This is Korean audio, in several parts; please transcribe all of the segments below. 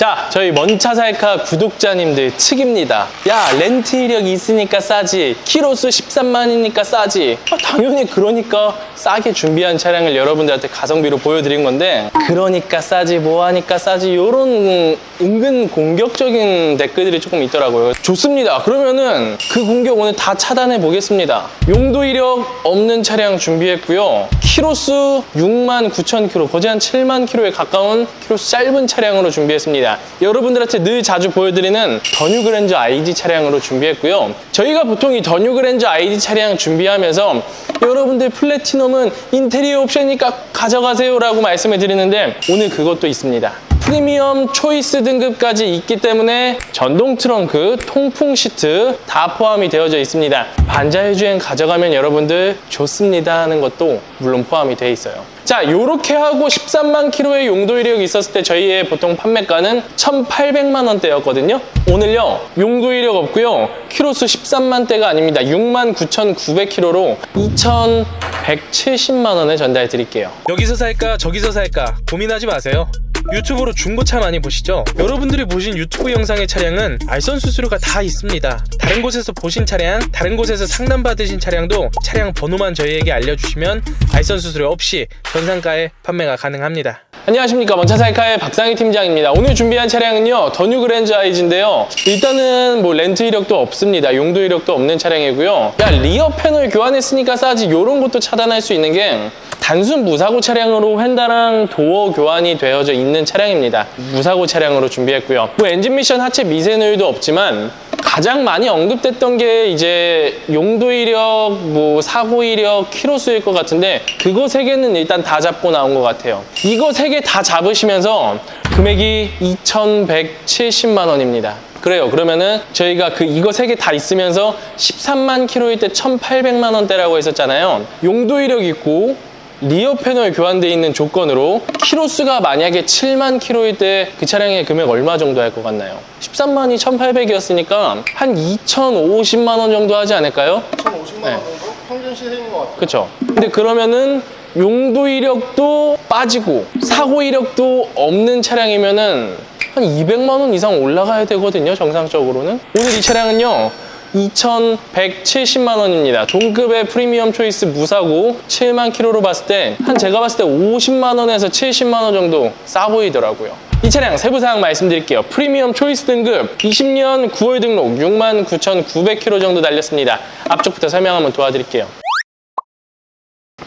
자, 저희 먼차살카 구독자님들 측입니다. 야, 렌트 이력 있으니까 싸지. 키로수 13만이니까 싸지. 아, 당연히 그러니까 싸게 준비한 차량을 여러분들한테 가성비로 보여드린 건데 그러니까 싸지 뭐하니까 싸지 요런 은근 공격적인 댓글들이 조금 있더라고요. 좋습니다. 그러면은 그 공격 오늘 다 차단해 보겠습니다. 용도 이력 없는 차량 준비했고요. 키로수 6만 9천 킬로, 거의 한 7만 킬로에 가까운 키로수 짧은 차량으로 준비했습니다. 여러분들한테 늘 자주 보여드리는 더 뉴 그랜저 ID 차량으로 준비했고요. 저희가 보통 이 더 뉴 그랜저 ID 차량 준비하면서 여러분들 플래티넘은 인테리어 옵션이니까 가져가세요 라고 말씀을 드리는데 오늘 그것도 있습니다. 프리미엄 초이스 등급까지 있기 때문에 전동 트렁크, 통풍 시트 다 포함이 되어져 있습니다. 반자율 주행 가져가면 여러분들 좋습니다 하는 것도 물론 포함이 되어 있어요. 자, 요렇게 하고 13만 킬로의 용도 이력이 있었을 때 저희의 보통 판매가는 1,800만 원대였거든요. 오늘요, 용도 이력 없고요. 키로수 13만 대가 아닙니다. 6만 9,900킬로로 2,170만 원에 전달 드릴게요. 여기서 살까 저기서 살까 고민하지 마세요. 유튜브로 중고차 많이 보시죠? 여러분들이 보신 유튜브 영상의 차량은 알선 수수료가 다 있습니다. 다른 곳에서 보신 차량, 다른 곳에서 상담 받으신 차량도 차량 번호만 저희에게 알려주시면 알선 수수료 없이 전상가에 판매가 가능합니다. 안녕하십니까 먼차사이카의 박상희 팀장입니다 오늘 준비한 차량은요 더뉴 그랜저 아이즈인데요 일단은 뭐 렌트 이력도 없습니다 용도 이력도 없는 차량이고요 야 리어 패널 교환했으니까 싸지 요런 것도 차단할 수 있는 게 단순 무사고 차량으로 휀다랑 도어 교환이 되어져 있는 차량입니다 무사고 차량으로 준비했고요 뭐 엔진 미션 하체 미세누유도 없지만 가장 많이 언급됐던 게 이제 용도 이력, 뭐 사고 이력, 키로 수일 것 같은데 그거 세 개는 일단 다 잡고 나온 것 같아요. 이거 세 개 다 잡으시면서 금액이 2,170만 원입니다. 그래요. 그러면은 저희가 그 이거 세 개 다 있으면서 13만 킬로일 때 1,800만 원대라고 했었잖아요. 용도 이력 있고 리어 패널 교환돼 있는 조건으로 키로수가 만약에 7만 킬로일 때 그 차량의 금액 얼마 정도 할 것 같나요? 13만이 1,800이었으니까 한 2,050만 원 정도 하지 않을까요? 1,050만 원 정도? 평균 시세인 것 같아요. 그렇죠. 근데 그러면은 용도 이력도 빠지고 사고 이력도 없는 차량이면은 한 200만 원 이상 올라가야 되거든요. 정상적으로는. 오늘 이 차량은요. 2,170만 원입니다. 동급의 프리미엄 초이스 무사고 7만 킬로로 봤을 때 한 제가 봤을 때 50만 원에서 70만 원 정도 싸 보이더라고요. 이 차량 세부 사항 말씀드릴게요. 프리미엄 초이스 등급 20년 9월 등록 6만 9,900km 정도 달렸습니다. 앞쪽부터 설명 한번 도와드릴게요.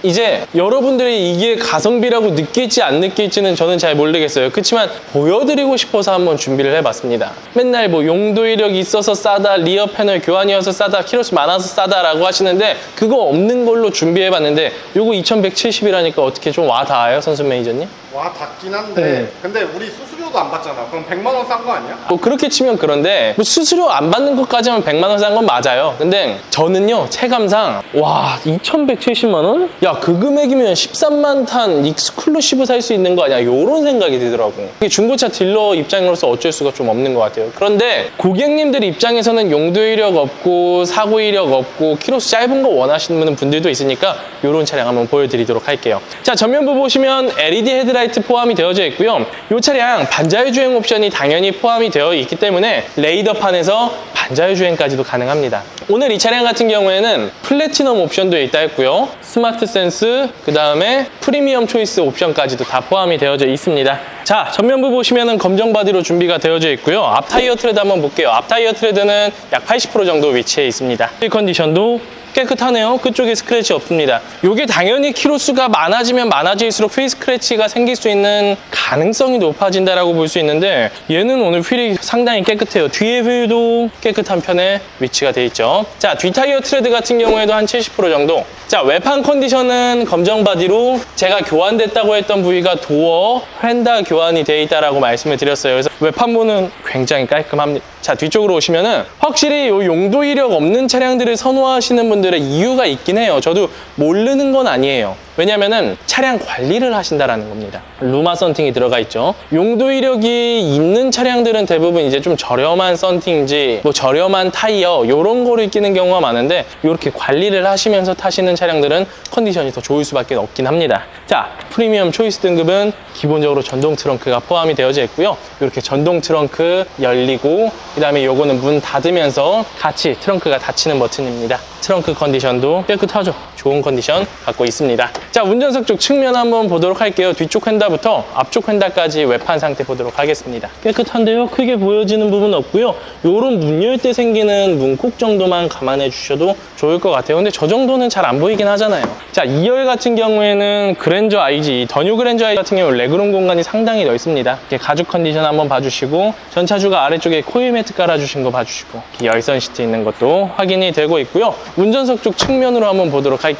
이제 여러분들이 이게 가성비라고 느낄지 안 느낄지는 저는 잘 모르겠어요. 그렇지만 보여드리고 싶어서 한번 준비를 해봤습니다. 맨날 뭐 용도 이력이 있어서 싸다, 리어 패널 교환이어서 싸다, 키로수 많아서 싸다라고 하시는데 그거 없는 걸로 준비해봤는데 요거 2170이라니까 어떻게 좀 와 닿아요, 선수 매니저님? 와, 닿긴 한데. 네. 근데 우리 수수 료도 안 받잖아. 그럼 100만 원 싼 거 아니야? 뭐 그렇게 치면 그런데 뭐 수수료 안 받는 것까지 하면 100만 원 싼 건 맞아요. 근데 저는요 체감상 와 2,170만 원? 야 그 금액이면 13만 탄 익스클루시브 살 수 있는 거 아니야? 요런 생각이 들더라고. 이게 중고차 딜러 입장으로서 어쩔 수가 좀 없는 것 같아요. 그런데 고객님들 입장에서는 용도 이력 없고 사고 이력 없고 키로수 짧은 거 원하시는 분들도 있으니까 요런 차량 한번 보여드리도록 할게요. 자 전면부 보시면 LED 헤드라이트 포함이 되어져 있고요. 이 차량 반 자율 주행 옵션이 당연히 포함이 되어 있기 때문에 레이더판에서 반자율 주행까지도 가능합니다. 오늘 이 차량 같은 경우에는 플래티넘 옵션도 있다 했고요. 스마트 센스, 그 다음에 프리미엄 초이스 옵션까지도 다 포함이 되어져 있습니다. 자, 전면부 보시면은 검정 바디로 준비가 되어져 있고요. 앞 타이어 트레드 한번 볼게요. 앞 타이어 트레드는 약 80% 정도 위치해 있습니다. 힐 컨디션도 깨끗하네요. 그쪽에 스크래치 없습니다. 이게 당연히 키로수가 많아지면 많아질수록 휠 스크래치가 생길 수 있는 가능성이 높아진다라고 볼 수 있는데 얘는 오늘 휠이 상당히 깨끗해요. 뒤에 휠도 깨끗한 편에 위치가 돼 있죠. 자, 뒤 타이어 트레드 같은 경우에도 한 70% 정도. 자, 외판 컨디션은 검정 바디로 제가 교환됐다고 했던 부위가 도어, 휀다 교환이 돼 있다라고 말씀을 드렸어요. 그래서 외판부는 굉장히 깔끔합니다. 자, 뒤쪽으로 오시면은 확실히 요 용도 이력 없는 차량들을 선호하시는 분들 의 이유가 있긴 해요. 저도 모르는 건 아니에요. 왜냐면은 차량 관리를 하신다라는 겁니다. 루마 썬팅이 들어가 있죠. 용도 이력이 있는 차량들은 대부분 이제 좀 저렴한 썬팅지, 뭐 저렴한 타이어 이런 거를 끼는 경우가 많은데 이렇게 관리를 하시면서 타시는 차량들은 컨디션이 더 좋을 수밖에 없긴 합니다. 자, 프리미엄 초이스 등급은 기본적으로 전동 트렁크가 포함이 되어져 있고요. 이렇게 전동 트렁크 열리고 그다음에 요거는 문 닫으면서 같이 트렁크가 닫히는 버튼입니다. 트렁크 컨디션도 깨끗하죠. 좋은 컨디션 갖고 있습니다. 자, 운전석 쪽 측면 한번 보도록 할게요. 뒤쪽 휀다부터 앞쪽 휀다까지 외판 상태 보도록 하겠습니다. 깨끗한데요. 크게 보여지는 부분 없고요. 요런 문 열 때 생기는 문콕 정도만 감안해 주셔도 좋을 것 같아요. 근데 저 정도는 잘 안 보이긴 하잖아요. 자, 2열 같은 경우에는 그랜저 IG, 더뉴 그랜저 IG 같은 경우 레그룸 공간이 상당히 넓습니다. 이렇게 가죽 컨디션 한번 봐주시고 전차주가 아래쪽에 코일 매트 깔아주신 거 봐주시고 열선 시트 있는 것도 확인이 되고 있고요. 운전석 쪽 측면으로 한번 보도록 할게요.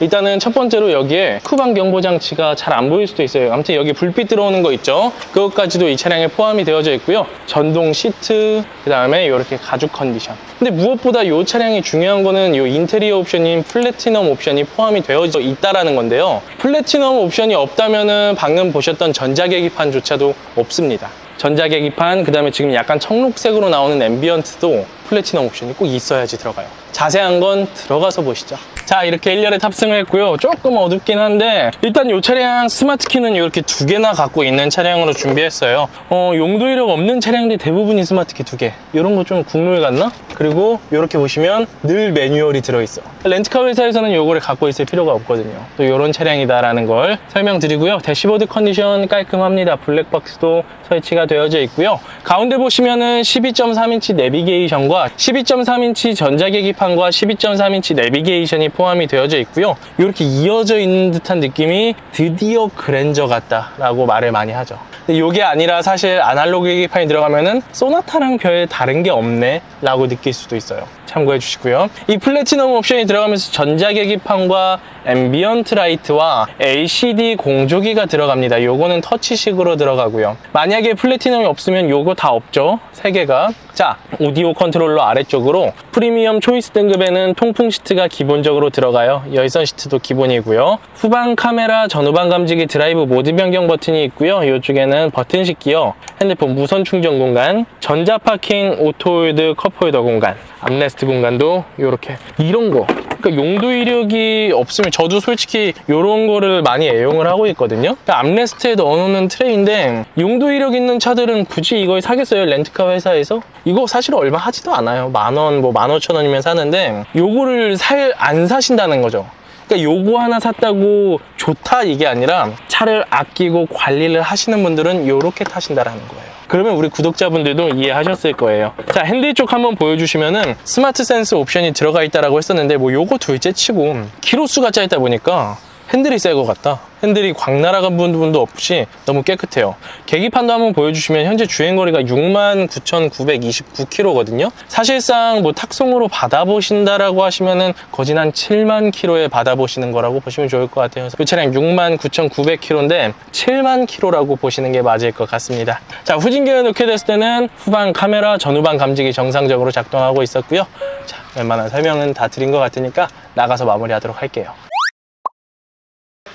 일단은 첫 번째로 여기에 쿠방 경보 장치가 잘 안 보일 수도 있어요. 아무튼 여기 불빛 들어오는 거 있죠. 그것까지도 이 차량에 포함이 되어져 있고요. 전동 시트, 그 다음에 이렇게 가죽 컨디션. 근데 무엇보다 이 차량이 중요한 거는 이 인테리어 옵션인 플래티넘 옵션이 포함이 되어져 있다라는 건데요. 플래티넘 옵션이 없다면은 방금 보셨던 전자 계기판조차도 없습니다. 전자 계기판, 그 다음에 지금 약간 청록색으로 나오는 앰비언트도 플래티넘 옵션이 꼭 있어야지 들어가요. 자세한 건 들어가서 보시죠. 자, 이렇게 1열에 탑승을 했고요. 조금 어둡긴 한데, 일단 이 차량 스마트키는 이렇게 두 개나 갖고 있는 차량으로 준비했어요. 어, 용도 이력 없는 차량들 대부분이 스마트키 두 개. 이런 거 좀 국룰 같나? 그리고 이렇게 보시면 늘 매뉴얼이 들어있어. 렌트카 회사에서는 요거를 갖고 있을 필요가 없거든요. 또 이런 차량이다라는 걸 설명드리고요. 대시보드 컨디션 깔끔합니다. 블랙박스도 설치가 되어져 있고요. 가운데 보시면은 12.3인치 내비게이션과 12.3인치 전자계기판과 12.3인치 내비게이션이 포함이 되어져 있고요. 이렇게 이어져 있는 듯한 느낌이 드디어 그랜저 같다라고 말을 많이 하죠. 이게 아니라 사실 아날로그 계기판이 들어가면은 소나타랑 별 다른 게 없네 라고 느낄 수도 있어요. 참고해 주시고요. 이 플래티넘 옵션이 들어가면서 전자 계기판과 앰비언트 라이트와 LCD 공조기가 들어갑니다. 요거는 터치식으로 들어가고요. 만약에 플래티넘이 없으면 요거 다 없죠. 세 개가. 자, 오디오 컨트롤러 아래쪽으로 프리미엄 초이스 등급에는 통풍 시트가 기본적으로 들어가요. 열선 시트도 기본이고요. 후방 카메라, 전후방 감지기, 드라이브 모드 변경 버튼이 있고요. 이쪽에는 버튼식 기어, 핸드폰 무선 충전 공간, 전자 파킹, 오토홀드, 컵홀더 공간, 암레스트 공간도 이렇게 이런 거. 그러니까 용도 이력이 없으면 저도 솔직히 이런 거를 많이 애용을 하고 있거든요. 그러니까 암레스트에 넣어놓는 트레이인데 용도 이력 있는 차들은 굳이 이걸 사겠어요 렌트카 회사에서? 이거 사실 얼마 하지도 않아요. 만 원, 뭐 만 오천 원이면 사는데 요거를 살 안 사신다는 거죠. 그러니까 요거 하나 샀다고 좋다 이게 아니라 차를 아끼고 관리를 하시는 분들은 요렇게 타신다라는 거예요. 그러면 우리 구독자분들도 이해하셨을 거예요. 자, 핸들 쪽 한번 보여주시면은 스마트 센스 옵션이 들어가 있다라고 했었는데 뭐 요거 둘째 치고 키로수가 짧다 보니까 핸들이 새 것 같다. 핸들이 광 날아간 부분도 없이 너무 깨끗해요. 계기판도 한번 보여주시면 현재 주행거리가 69,929km거든요. 사실상 뭐 탁송으로 받아보신다라고 하시면은 거진 한 7만 km에 받아보시는 거라고 보시면 좋을 것 같아요. 이 차량 69,900km인데 7만 km라고 보시는 게 맞을 것 같습니다. 자, 후진기를 놓게 됐을 때는 후방 카메라, 전후방 감지기 정상적으로 작동하고 있었고요. 자, 웬만한 설명은 다 드린 것 같으니까 나가서 마무리하도록 할게요.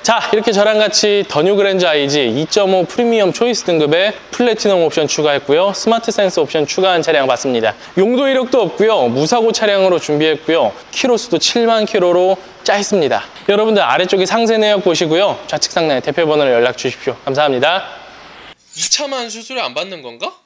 자 이렇게 저랑 같이 더 뉴 그랜저 IG 2.5 프리미엄 초이스 등급의 플래티넘 옵션 추가했고요. 스마트 센스 옵션 추가한 차량 봤습니다. 용도 이력도 없고요. 무사고 차량으로 준비했고요. 키로수도 7만 킬로로 짧습니다. 여러분들 아래쪽에 상세 내역 보시고요. 좌측 상단에 대표 번호로 연락 주십시오. 감사합니다. 2차만 수수료 안 받는 건가?